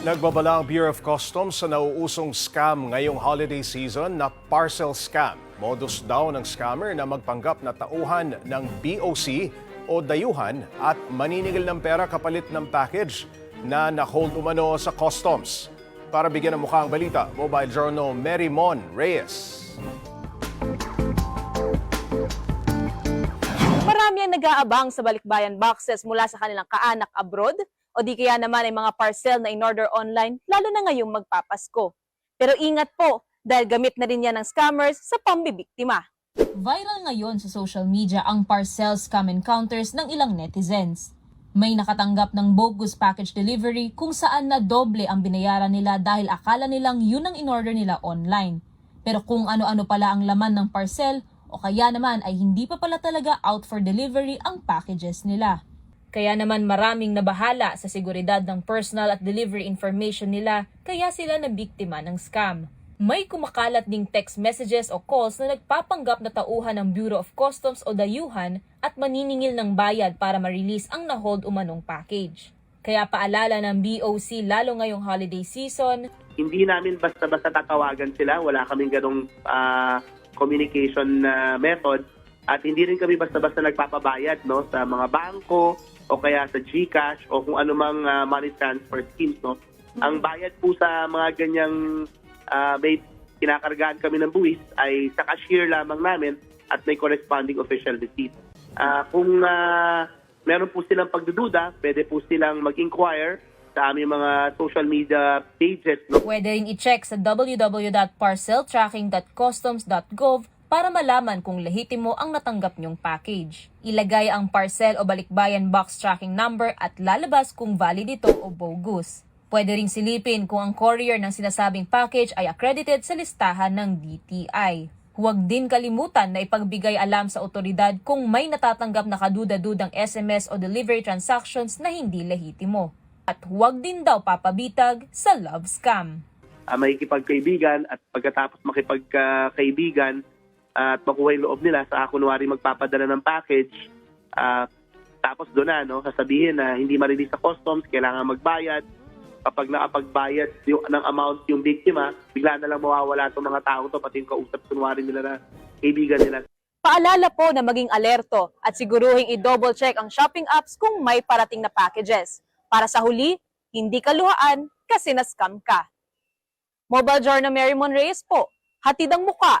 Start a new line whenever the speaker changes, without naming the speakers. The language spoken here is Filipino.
Nagbabala ang Bureau of Customs sa nauusong scam ngayong holiday season na parcel scam. Modus daw ng scammer na magpanggap na tauhan ng BOC o dayuhan at maniningil ng pera kapalit ng package na na-hold umano sa customs. Para bigyan ng mukha ang balita, Mobile Journal Mary Mon Reyes.
Marami ang nag-aabang sa balikbayan boxes mula sa kanilang kaanak abroad o di kaya naman ay mga parcel na in-order online lalo na ngayong magpapasko. Pero ingat po dahil gamit na rin yan ng scammers sa pambibiktima.
Viral ngayon sa social media ang parcel scam encounters ng ilang netizens. May nakatanggap ng bogus package delivery kung saan na doble ang binayaran nila dahil akala nilang yun ang in-order nila online. Pero kung ano-ano pala ang laman ng parcel o kaya naman ay hindi pa pala talaga out for delivery ang packages nila. Kaya naman maraming nabahala sa seguridad ng personal at delivery information nila kaya sila nabiktima ng scam. May kumakalat ding text messages o calls na nagpapanggap na tauhan ng Bureau of Customs o dayuhan at maniningil ng bayad para ma-release ang na-hold umanong package. Kaya paalala ng BOC lalo ngayong holiday season,
hindi namin basta-basta tatawagan sila. Wala kaming ganong ah, communication na method. At hindi rin kami basta-basta nagpapabayad no, sa mga bangko o kaya sa GCash o kung anumang ah, money transfer schemes. No. Ang bayad po sa mga ganyang ah, may kinakargaan kami ng buwis ay sa cashier lamang namin at may corresponding official receipt. Ah, kung ah, meron po silang pagdududa, pwede po silang mag-inquire sa aming mga social media pages. No?
pwede ring i-check sa www.parceltracking.customs.gov para malaman kung lehitimo ang natanggap niyong package. Ilagay ang parcel o balikbayan box tracking number at lalabas kung valid ito o bogus. Pwede ring silipin kung ang courier ng sinasabing package ay accredited sa listahan ng DTI. Huwag din kalimutan na ipagbigay alam sa otoridad kung may natatanggap na kaduda-dudang SMS o delivery transactions na hindi lehitimo. At huwag din daw papabitag sa love scam.
uh, makikipagkaibigan at pagkatapos makipagkaibigan at makuha yung loob nila sa kunwari magpapadala ng package ah, tapos doon na no sasabihin na hindi ma-release sa customs kailangan magbayad kapag nakapagbayad yung, ng amount yung biktima bigla na lang mawawala itong mga tao to pati yung kausap kunwari nila na kaibigan nila
Paalala po na maging alerto at siguruhing i-double check ang shopping apps kung may parating na packages. Para sa huli, hindi kaluhaan kasi na-scam ka. Mobile Journal Mary Mon Reyes po, hatid ang muka